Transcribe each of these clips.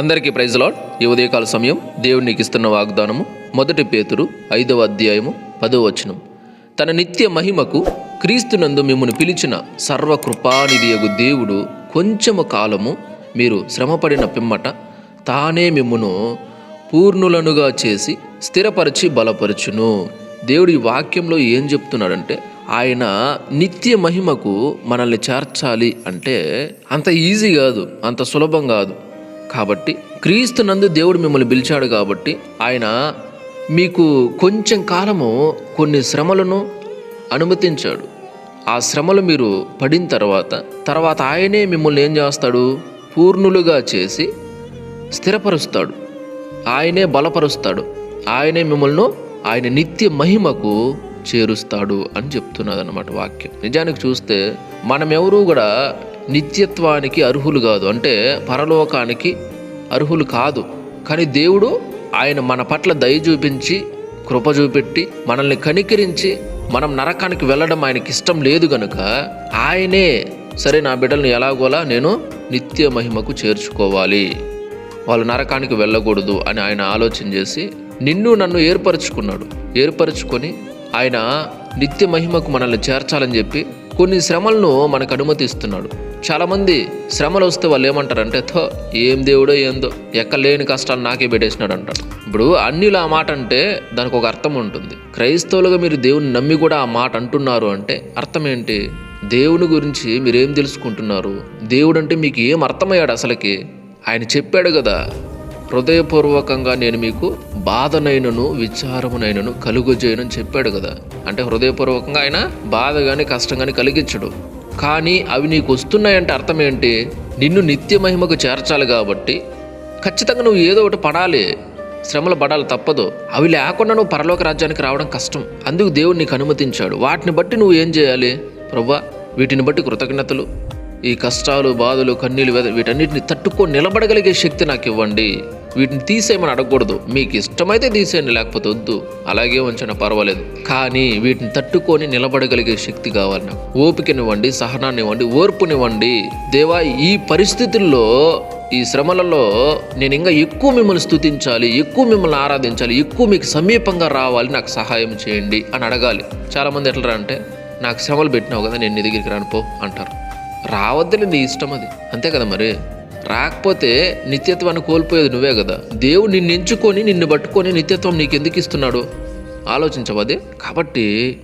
అందరికీ praise lord. ఈ ఉదయకాల సమయం దేవుడు నీకు ఇస్తున్న వాగ్దానము. మొదటి పేతురు ఐదవ అధ్యాయము పదవ వచనం. తన నిత్య మహిమకు క్రీస్తునందు మిమ్మల్ని పిలిచిన సర్వకృపానిధియగు దేవుడు కొంచెము కాలము మీరు శ్రమపడిన పిమ్మట తానే మిమ్మును పూర్ణులనుగా చేసి స్థిరపరిచి బలపరచును. దేవుడి వాక్యంలో ఏం చెప్తున్నాడంటే ఆయన నిత్య మహిమకు మనల్ని చేర్చాలి అంటే అంత ఈజీ కాదు అంత సులభం కాదు. కాబట్టి క్రీస్తు నందు దేవుడు మిమ్మల్ని పిలిచాడు కాబట్టి ఆయన మీకు కొంచెం కాలము కొన్ని శ్రమలను అనుమతించాడు. ఆ శ్రమలు మీరు పడిన తర్వాత తర్వాత ఆయనే మిమ్మల్ని ఏం చేస్తాడు? పూర్ణులుగా చేసి స్థిరపరుస్తాడు. ఆయనే బలపరుస్తాడు. ఆయనే మిమ్మల్ని ఆయన నిత్య మహిమకు చేరుస్తాడు అని చెప్తున్నది అనమాట వాక్యం. నిజానికి చూస్తే మనం ఎవరూ కూడా నిత్యత్వానికి అర్హులు కాదు. అంటే పరలోకానికి అర్హులు కాదు. కానీ దేవుడు ఆయన మన పట్ల దయ చూపించి కృప చూపెట్టి మనల్ని కనికరించి మనం నరకానికి వెళ్ళడం ఆయనకి ఇష్టం లేదు గనుక ఆయనే సరే నా బిడ్డలను ఎలాగోలా నేను నిత్య మహిమకు చేర్చుకోవాలి. వాళ్ళు నరకానికి వెళ్ళకూడదు అని ఆయన ఆలోచన చేసి నిన్ను నన్ను ఏర్పరచుకున్నాడు. ఏర్పరచుకొని ఆయన నిత్య మహిమకు మనల్ని చేర్చాలని చెప్పి కొన్ని శ్రమలను మనకు అనుమతిస్తున్నాడు. చాలామంది శ్రమలు వస్తే వాళ్ళు ఏమంటారంటే థో ఏం దేవుడో ఏందో ఎక్కలేని కష్టాలు నాకే పెట్టేసినాడు అంటారు ఇప్పుడు అన్నిలు ఆ మాట అంటే దానికి ఒక అర్థం ఉంటుంది. క్రైస్తవులుగా మీరు దేవుని నమ్మి కూడా ఆ మాట అంటున్నారు అంటే అర్థం ఏంటి? దేవుని గురించి మీరేం తెలుసుకుంటున్నారు? దేవుడు అంటే మీకు ఏం అర్థమయ్యాడు అసలుకి? ఆయన చెప్పాడు కదా హృదయపూర్వకంగా నేను మీకు బాధనైనను విచారమునైనను కలుగుజేయనని చెప్పాడు కదా. అంటే హృదయపూర్వకంగా ఆయన బాధ కానీ కష్టం కానీ కలిగించడు. కానీ అవి నీకు వస్తున్నాయంటే అర్థం ఏంటి నిన్ను నిత్య మహిమకు చేర్చాలి కాబట్టి. ఖచ్చితంగా నువ్వు ఏదో ఒకటి పడాలి. శ్రమలు పడాలి తప్పదు. అవి లేకుండా నువ్వు పరలోక రాజ్యానికి రావడం కష్టం. అందుకు దేవుడు నీకు అనుమతించాడు. వాటిని బట్టి నువ్వు ఏం చేయాలి? ప్రవ్వా వీటిని బట్టి కృతజ్ఞతలు. ఈ కష్టాలు బాధలు కన్నీళ్ళు వీటన్నిటిని తట్టుకో నిలబడగలిగే శక్తి నాకు ఇవ్వండి వీటిని తీసేయమని అడగకూడదు. మీకు ఇష్టమైతే తీసేయండి లేకపోతే వద్దు. అలాగే ఉంచిన పర్వాలేదు. కానీ వీటిని తట్టుకొని నిలబడగలిగే శక్తి కావాలి నాకు. ఓపికనివ్వండి సహనాన్నివ్వండి ఓర్పునివ్వండి. దేవా ఈ పరిస్థితుల్లో ఈ శ్రమలలో నేను ఇంకా ఎక్కువ మిమ్మల్ని స్థుతించాలి ఎక్కువ మిమ్మల్ని ఆరాధించాలి ఎక్కువ మీకు సమీపంగా రావాలి నాకు సహాయం చేయండి అని అడగాలి. చాలామంది ఎట్లా అంటే నాకు శ్రమలు పెట్టినావు కదా నేను నీ దగ్గరికి రానుపో అంటారు. రావద్దని నీ ఇష్టం అది. అంతే కదా మరి? రాకపోతే నిత్యత్వాన్ని కోల్పోయేది నువ్వే కదా. దేవుడు నిన్ను ఎంచుకొని నిన్ను పట్టుకొని నిత్యత్వం నీకు ఎందుకు ఇస్తున్నాడు ఆలోచించవదే కాబట్టి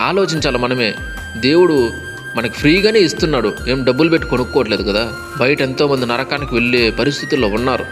ఆలోచించాలి మనమే. దేవుడు మనకి ఫ్రీగానే ఇస్తున్నాడు. ఏం డబ్బులు పెట్టి కొనుక్కోవట్లేదు కదా. బయట ఎంతోమంది నరకానికి వెళ్ళే పరిస్థితుల్లో ఉన్నారు.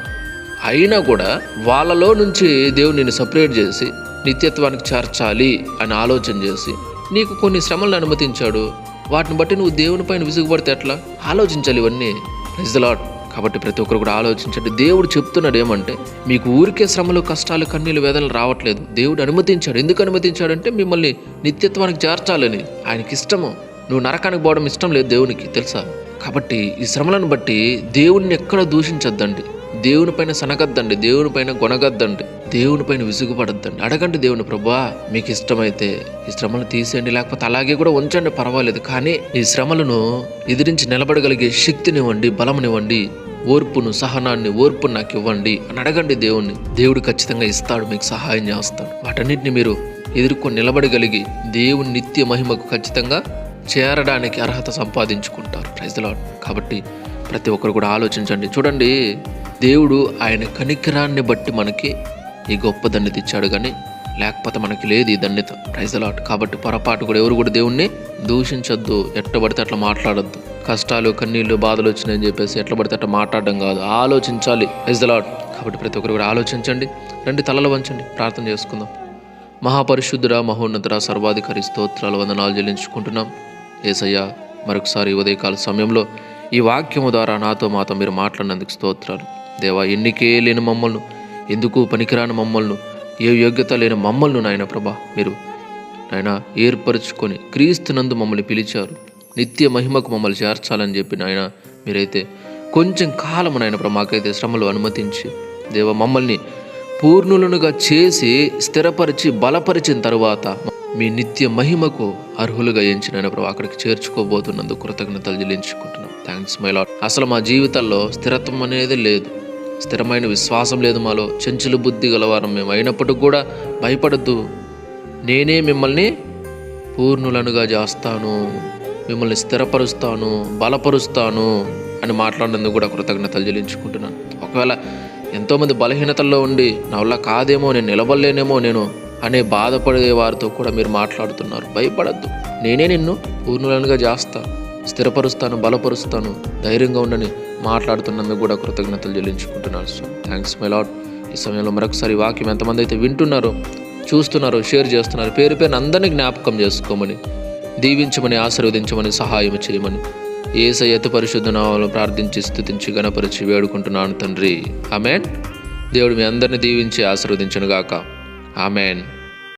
అయినా కూడా వాళ్ళలో నుంచి దేవుడు నిన్ను సపరేట్ చేసి నిత్యత్వానికి చేర్చాలి అని ఆలోచన చేసి నీకు కొన్ని శ్రమలను అనుమతించాడు. వాటిని బట్టి నువ్వు దేవుని పైన విసుగుపడితే ఎట్లా? ఆలోచించాలి ఇవన్నీ. ఇస్ ద లాట్ కాబట్టి ప్రతి ఒక్కరు కూడా ఆలోచించండి. దేవుడు చెప్తున్నాడు ఏమంటే మీకు ఊరికే శ్రమలు కష్టాలు కన్నీళ్ళు వేదనలు రావట్లేదు. దేవుడు అనుమతించాడు. ఎందుకు అనుమతించాడంటే మిమ్మల్ని నిత్యత్వానికి చేర్చాలని. ఆయనకి ఇష్టము. నువ్వు నరకానికి పోవడం ఇష్టం లేదు దేవునికి తెలుసా? కాబట్టి ఈ శ్రమలను బట్టి దేవుణ్ణి ఎక్కడ దూషించొద్దండి. దేవుని పైన సనగద్దండి. దేవుని పైన కొనగద్దండి దేవుని పైన విసుగుపడద్దండి. అడగండి దేవుని ప్రభా మీకు ఇష్టమైతే ఈ శ్రమలు తీసేయండి. లేకపోతే అలాగే కూడా ఉంచండి పర్వాలేదు. కానీ ఈ శ్రమలను ఎదిరించి నిలబడగలిగే శక్తినివ్వండి బలమునివ్వండి. ఓర్పును సహనాన్ని ఓర్పును నాకు ఇవ్వండి అని అడగండి దేవుణ్ణి. దేవుడు ఖచ్చితంగా ఇస్తాడు మీకు సహాయం చేస్తాడు. వాటన్నిటిని మీరు ఎదుర్కొని నిలబడగలిగి దేవుని నిత్య మహిమకు ఖచ్చితంగా చేరడానికి అర్హత సంపాదించుకుంటారు. ప్రైజ్ కాబట్టి ప్రతి ఒక్కరు కూడా ఆలోచించండి. చూడండి దేవుడు ఆయన కనికరాన్ని బట్టి మనకి ఈ గొప్ప ధన్యత ఇచ్చాడు కానీ లేకపోతే మనకి లేదు ఈ ధన్యత. ప్రైజ్ లాట్ కాబట్టి పొరపాటు కూడా ఎవరు కూడా దేవుణ్ణి దూషించొద్దు. ఎట్టబడితే అట్లా మాట్లాడొద్దు. కష్టాలు కన్నీళ్ళు బాధలు వచ్చినాయని చెప్పేసి ఎట్లా పడితే అట్లా మాట్లాడడం కాదు. ఆలోచించాలి. ఇస్ ద లాడ్ కాబట్టి ప్రతి ఒక్కరు కూడా ఆలోచించండి. రండి తలలు వంచండి. ప్రార్థన చేసుకుందాం. మహాపరిశుద్ధుర మహోన్నతుర సర్వాధికారి స్తోత్రాలు వందనాలు చెల్లించుకుంటున్నాం. ఏసయ్య మరొకసారి ఉదయకాల సమయంలో ఈ వాక్యము ద్వారా నాతో మాతో మీరు మాట్లాడినందుకు స్తోత్రాలు. దేవా ఎన్నికే లేని మమ్మల్ని ఎందుకు పనికిరాని మమ్మల్ని ఏ యోగ్యత లేని మమ్మల్ని నాయన ప్రభా మీరు నాయన ఏర్పరచుకొని క్రీస్తునందు మమ్మల్ని పిలిచారు. నిత్య మహిమకు మమ్మల్ని చేర్చాలని చెప్పి నాయన మీరైతే కొంచెం కాలం నాయన మాకైతే శ్రమలు అనుమతించి దేవ మమ్మల్ని పూర్ణులనుగా చేసి స్థిరపరిచి బలపరిచిన తరువాత మీ నిత్య మహిమకు అర్హులుగా ఎంచిన ప్రభు అక్కడికి చేర్చుకోబోతున్నందుకు కృతజ్ఞతలు చెల్లించుకుంటున్నాం. థ్యాంక్స్ మై లాడ్ అసలు మా జీవితాల్లో స్థిరత్వం అనేది లేదు. స్థిరమైన విశ్వాసం లేదు మాలో. చెంచులు బుద్ధి గలవారం మేము అయినప్పటికి కూడా భయపడద్దు. నేనే మిమ్మల్ని పూర్ణులనుగా చేస్తాను. మిమ్మల్ని స్థిరపరుస్తాను బలపరుస్తాను అని మాట్లాడినందుకు కూడా కృతజ్ఞతలు చెల్లించుకుంటున్నాను. ఒకవేళ ఎంతోమంది బలహీనతల్లో ఉండి నా వల్ల కాదేమో నేను నిలబడలేనేమో నేను అనే బాధపడే వారితో కూడా మీరు మాట్లాడుతున్నారు. భయపడద్దు. నేనే నిన్ను పూర్ణులనుగా చేస్తాను స్థిరపరుస్తాను బలపరుస్తాను ధైర్యంగా ఉండని మాట్లాడుతున్నందుకు కూడా కృతజ్ఞతలు చెల్లించుకుంటున్నాను సో థ్యాంక్స్ మై లాడ్ ఈ సమయంలో మరొకసారి వాక్యం ఎంతమంది అయితే వింటున్నారో చూస్తున్నారో షేర్ చేస్తున్నారు పేరు పేరున అందరినీ జ్ఞాపకం చేసుకోమని దీవించమని ఆశీర్వదించమని సహాయం చేయమని. ఏసై అతి పరిశుద్ధ నామంలో ప్రార్థించి స్థుతించి గణపరిచి వేడుకుంటున్నాను తండ్రి. ఆమెన్. దేవుడు మీ అందరిని దీవించి ఆశీర్వదించను గాక ఆమెన్.